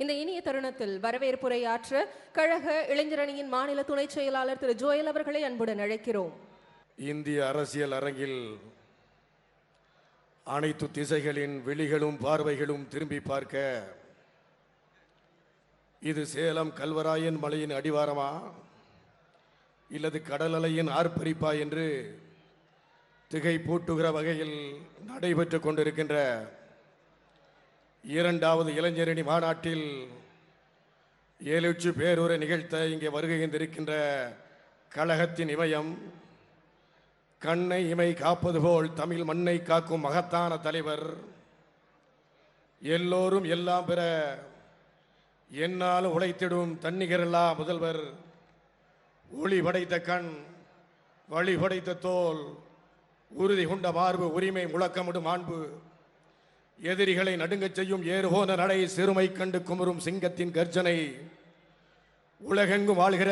இந்த இனிய தருணத்தில் வரவேற்புரையாற்ற கழக இளைஞரணியின் மாநில துணைச் செயலாளர் திரு ஜோயல் அவர்களை அன்புடன் அழைக்கிறோம். இந்திய அரசியல் அரங்கில் அனைத்து திசைகளின் விழிகளும் பார்வைகளும் திரும்பி பார்க்க இது சேலம் கல்வராயன் மலையின் அடிவாரமா? இல்லது கடலலையின் ஆர்ப்பரிப்பா என்று திகை பூட்டுகிற வகையில் நடைபெற்று கொண்டிருக்கின்ற இரண்டாவது இளைஞரணி மாநாட்டில் ஏழுச்சு பேருரை நிகழ்த்த இங்கே வருகை கழகத்தின் இமயம் கண்ணை இமை காப்பது போல் தமிழ் மண்ணை காக்கும் மகத்தான தலைவர் எல்லோரும் எல்லாம் பெற என்னால் உழைத்திடும் தன்னிகரல்லா முதல்வர் ஒளி படைத்த கண் வழி படைத்த தோல் உறுதி கொண்ட மார்பு உரிமை முழக்கமிடும் மாண்பு எதிரிகளை நடுங்கச் செய்யும் ஏறுகோன நடை சிறுமை கண்டு குமரும் சிங்கத்தின் கர்ஜனை. உலகெங்கும் வாழ்கிற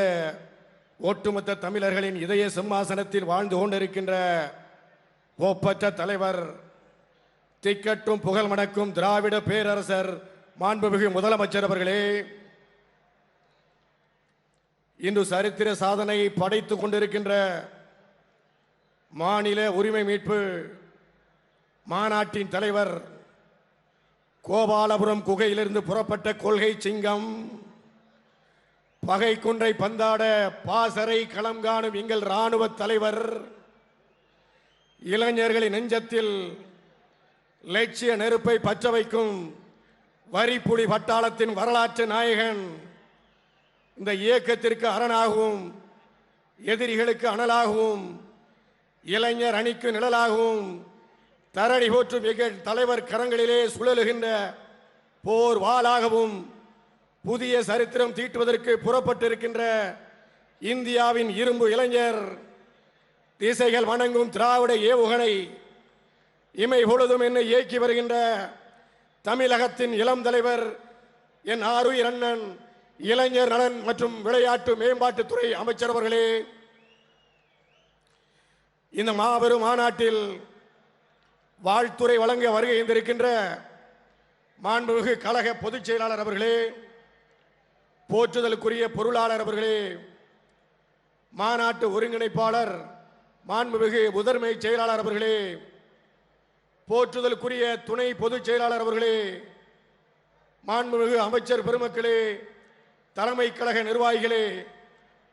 ஒட்டுமொத்த தமிழர்களின் இதய சிம்மாசனத்தில் வாழ்ந்து கொண்டிருக்கின்ற ஒப்பற்ற தலைவர் திக்கட்டும் புகழ் மணக்கும் திராவிட பேரரசர் மாண்புமிகு முதலமைச்சர் அவர்களே இன்று சரித்திர சாதனை படைத்துக் கொண்டிருக்கின்ற மாநில உரிமை மீட்பு மாநாட்டின் தலைவர் கோபாலபுரம் குகையிலிருந்து புறப்பட்ட கொள்கை சிங்கம். பகை குன்றை பந்தாட பாசறை களம் காணும் எங்கள் ராணுவ தலைவர். இளைஞர்களின் நெஞ்சத்தில் லட்சிய நெருப்பை பற்ற வைக்கும் வரிப்புலி பட்டாளத்தின் வரலாற்று நாயகன். இந்த இயக்கத்திற்கு அரணாகவும் எதிரிகளுக்கு அனலாகவும் இளைஞர் அணிக்கு நிழலாகவும் தரணி போற்றும் எங்கள் தலைவர் கரங்களிலே சுழலுகின்ற போர் வாளாகவும் புதிய சரித்திரம் தீட்டுவதற்கு புறப்பட்டிருக்கின்ற இந்தியாவின் இரும்பு இளைஞர் திசைகள் வணங்கும் திராவிட ஏவுகணை இமை பொழுதும் என்னை இயக்கி வருகின்ற தமிழகத்தின் இளம் தலைவர் என் ஆறுயிர் அண்ணன் இளைஞர் நலன் மற்றும் விளையாட்டு மேம்பாட்டுத்துறை அமைச்சர் அவர்களே இந்த மாபெரும் மாநாட்டில் வாழ்த்துறை வழங்க வருகை இருந்திருக்கின்ற மாண்புமிகு கழக பொதுச் செயலாளர் அவர்களே போற்றுதலுக்குரிய பொருளாளர் அவர்களே மாநாட்டு ஒருங்கிணைப்பாளர் மாண்புமிகு முதன்மை செயலாளர் அவர்களே போற்றுதலுக்குரிய துணை பொதுச் செயலாளர் அவர்களே மாண்புமிகு அமைச்சர் பெருமக்களே தலைமை கழக நிர்வாகிகளே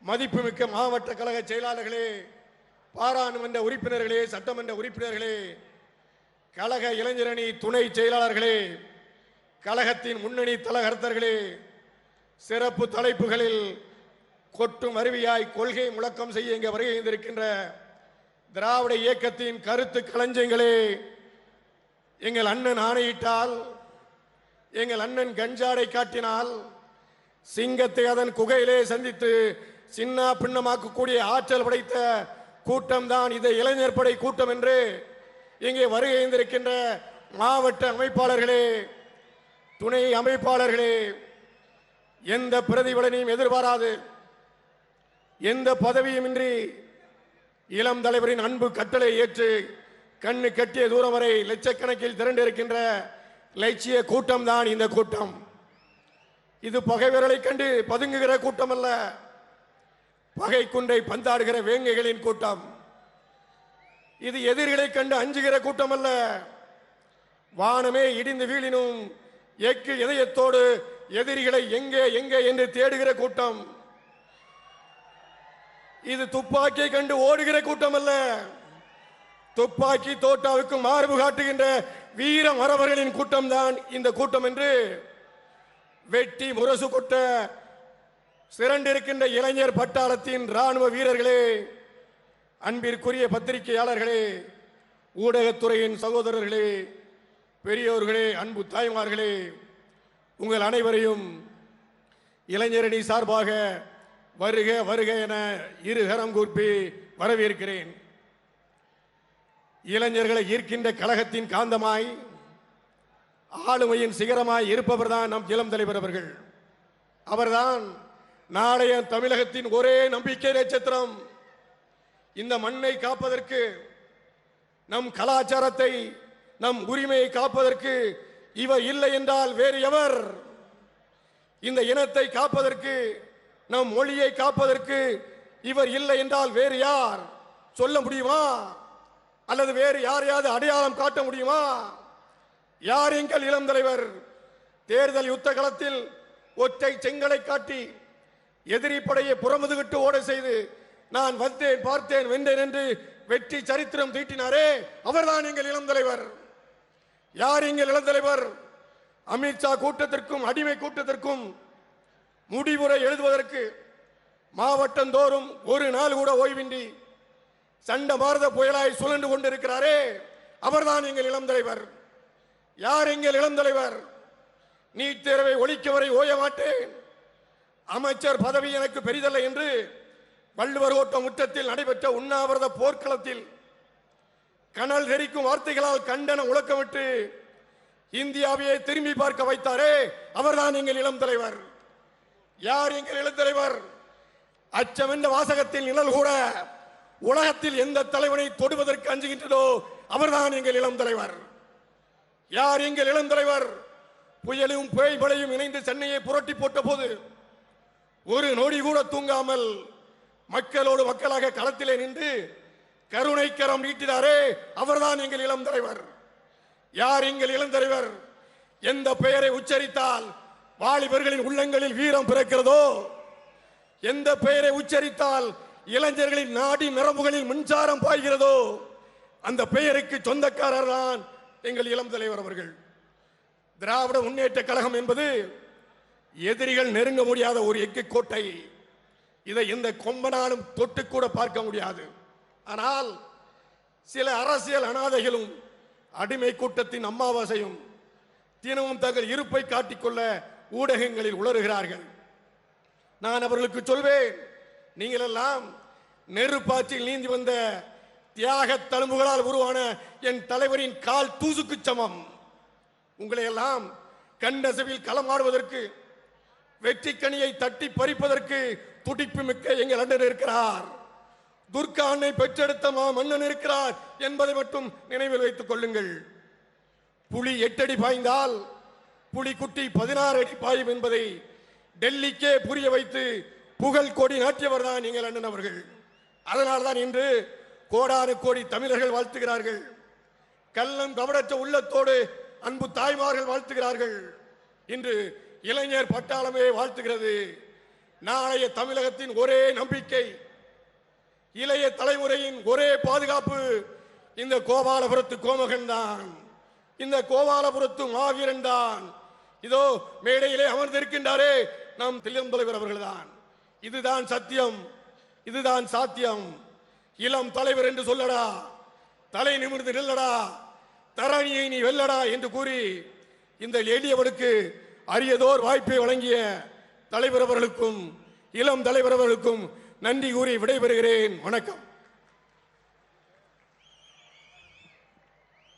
மதிப்புமிக்க மாவட்ட கழக செயலாளர்களே பாராளுமன்ற உறுப்பினர்களே சட்டமன்ற உறுப்பினர்களே கழக இளைஞரணி துணை செயலாளர்களே கழகத்தின் முன்னணி தலகர்த்தர்களே சிறப்பு தலைப்புகளில் கொட்டும் அருவியாய் கொள்கை முழக்கம் செய்ய இங்கே வருகை இருந்திருக்கின்ற திராவிட இயக்கத்தின் கருத்து களஞ்சியங்களே எங்கள் அண்ணன் ஆணையிட்டால் எங்கள் அண்ணன் கஞ்சாடை காட்டினால் சிங்கத்தை அதன் குகையிலே சந்தித்து சின்ன பின்னமாக்கக்கூடிய ஆற்றல் படைத்த கூட்டம்தான் இதை இளைஞர் படை கூட்டம் என்று இங்கே வருகை இருந்திருக்கின்ற மாவட்ட அமைப்பாளர்களே துணை அமைப்பாளர்களே எந்த பிரதிபலனையும் எதிர்பாராது. எந்த பதவியுமின்றி இளம் தலைவரின் அன்பு கட்டளை ஏற்று கண்ணு கட்டிய தூரம் வரை லட்சக்கணக்கில் திரண்டிருக்கின்ற லட்சிய கூட்டம் தான் இந்த கூட்டம். இது பகைவர்களை கண்டு பதுங்குகிற கூட்டம் அல்ல பகை குண்டை பந்தாடுகிற வேங்கைகளின் கூட்டம். இது எதிரிகளை கண்டு அஞ்சுகிற கூட்டம் அல்ல வானமே இடிந்து வீழினும் எக்கு இதயத்தோடு எதிரிகளை எங்கே எங்கே என்று தேடுகிற கூட்டம். இது துப்பாக்கியை கண்டு ஓடுகிற கூட்டம் அல்ல துப்பாக்கி தோட்டாவுக்கு மார்பு காட்டுகின்ற வீர மரவர்களின் கூட்டம் தான் இந்த கூட்டம் என்று வெட்டி முரசு கொட்ட சிறண்டிருக்கின்ற இளைஞர் பட்டாளத்தின் ராணுவ வீரர்களே அன்பிற்குரிய பத்திரிகையாளர்களே ஊடகத்துறையின் சகோதரர்களே பெரியோர்களே அன்பு தாய்மார்களே உங்கள் அனைவரையும் இளைஞரணி சார்பாக வருக வருக என இருகரம் கூப்பி வரவேற்கிறேன். இளைஞர்களை ஈர்க்கின்ற கழகத்தின் காந்தமாய் ஆளுமையின் சிகரமாய் இருப்பவர்தான் நம் இளம் தலைவர் அவர்கள். அவர்தான் நாளைய தமிழகத்தின் ஒரே நம்பிக்கை நட்சத்திரம். இந்த மண்ணை காப்பதற்கு நம் கலாச்சாரத்தை நம் உரிமையை காப்பதற்கு இவர் இல்லை என்றால் வேறு எவர்? இந்த இனத்தை காப்பதற்கு நம் மொழியை காப்பதற்கு இவர் இல்லை என்றால் வேறு யார்? சொல்ல முடியுமா? அல்லது வேறு யாரையாவது அடையாளம் காட்ட முடியுமா? யார் எங்கள் இளம் தலைவர்? தேர்தல் யுத்த களத்தில் ஒற்றை செங்கலை காட்டி எதிரி படையை புறமுதுகிட்டு ஓட செய்து நான் வந்தேன் பார்த்தேன் வென்றேன் என்று வெற்றி சரித்திரம் தீட்டினாரே அவர்தான் எங்கள் இளம் தலைவர் யார் எங்கள் இளம் தலைவர் அமித்ஷா கூட்டத்திற்கும் அடிமை கூட்டத்திற்கும் முடிவுரை எழுதுவதற்கு மாவட்டந்தோறும் ஒரு நாள் கூட ஓய்வின்றி சண்ட பாரத புயலாய் சுழன்று கொண்டிருக்கிறாரே அவர்தான் எங்கள் இளம் தலைவர் யார் எங்கள் இளம் தலைவர் நீட் தேர்வை ஒழிக்க வரை ஓய மாட்டேன் அமைச்சர் பதவி எனக்கு பெரிதல்ல என்று வள்ளுவர் ஓட்டம் முற்றத்தில் நடைபெற்ற உண்ணாவிரத போர்க்களத்தில் கனல் தெரிக்கும் வார்த்தைகளால் கண்டன உழக்கமிட்டு இந்தியாவையே திரும்பி பார்க்க வைத்தாரே அவர்தான் எங்கள் இளம் தலைவர். யார் எங்கள் இளம் தலைவர்? அச்சம் என்ற வாசகத்தில் நிழல் கூட உலகத்தில் எந்த தலைவனை தொடுவதற்கு அஞ்சுகின்றதோ அவர்தான் எங்கள் இளம் தலைவர். யார் எங்கள் இளம் தலைவர்? புயலும் பேய் மழையும் இணைந்து சென்னையை புரட்டி போட்ட போது ஒரு நொடி கூட தூங்காமல் மக்களோடு மக்களாக களத்திலே நின்று கருணை கரம் நீட்டினாரே அவர்தான் எங்கள் இளம் தலைவர். யார் எங்கள் இளம் தலைவர்? எந்த பெயரை உச்சரித்தால் வாலிபர்களின் உள்ளங்களில் வீரம் பிறக்கிறதோ? எந்த பெயரை உச்சரித்தால் இளைஞர்களின் நாடி நரம்புகளில் மின்சாரம் பாய்கிறதோ? அந்த பெயருக்கு சொந்தக்காரர் தான் எங்கள் இளம் தலைவர் அவர்கள். திராவிட முன்னேற்ற கழகம் என்பது எதிரிகள் நெருங்க முடியாத ஒரு எக்கு கோட்டை. இதை எந்த கொம்பனாலும் தொட்டு கூட பார்க்க முடியாது. ஆனால் சில அரசியல் அனாதைகளும் அடிமை கூட்டத்தின் அம்மாவாசையும் தினமும் தங்கள் இருப்பை காட்டிக்கொள்ள ஊடகங்களில் உளறுகிறார்கள். நான் அவர்களுக்கு சொல்வேன் நீங்கள் எல்லாம் நெருப்பாச்சில் நீந்தி வந்த தியாக தழும்புகளால் உருவான என் தலைவரின் கால் தூசுக்கு சமம். உங்களை எல்லாம் கண்டசவில் களமாடுவதற்கு வெற்றிக்கனியை தட்டி பறிப்பதற்கு துடிப்பு மிக்க எங்கள் அண்ணன் இருக்கிறார். துர்கா அன்னை பெற்றெடுத்த மா மன்னன் இருக்கிறார் என்பதை மட்டும் நினைவில் வைத்துக் கொள்ளுங்கள். புலி எட்டடி பாய்ந்தால் புலி குட்டி பதினாறு அடி பாயும் என்பதை டெல்லிக்கே புரிய வைத்து புகழ் கோடி நாட்டியவர் தான் எங்கள் அண்ணன் அவர்கள். அதனால்தான் இன்று கோடானு கோடி தமிழர்கள் வாழ்த்துகிறார்கள். கள்ளம் கவடற்ற உள்ளத்தோடு அன்பு தாய்மார்கள் வாழ்த்துகிறார்கள். இன்று இளைஞர் பட்டாளமே வாழ்த்துகிறது. நாளைய தமிழகத்தின் ஒரே நம்பிக்கை இளைய தலைமுறையின் ஒரே பாதுகாப்பு. இந்த கோபாலபுரத்து கோமகன் தான். இந்த கோபாலபுரத்து மாவீரன் தான். இதோ மேடையிலே அமர்ந்திருக்கின்றாரே நம் தில்லம் தலைவர் அவர்கள்தான் இதுதான் சத்தியம் இதுதான் சாத்தியம். இளம் தலைவர் என்று சொல்லடா தலை நிமிர்ந்து நில்லடா தரணியை நீ வெல்லடா என்று கூறி இந்த எளியவனுக்கு அரியதோர் வாய்ப்பை வழங்கிய தலைவர் அவர்களுக்கும் இளம் தலைவர் அவர்களுக்கும் நன்றி கூறி விடைபெறுகிறேன். வணக்கம்.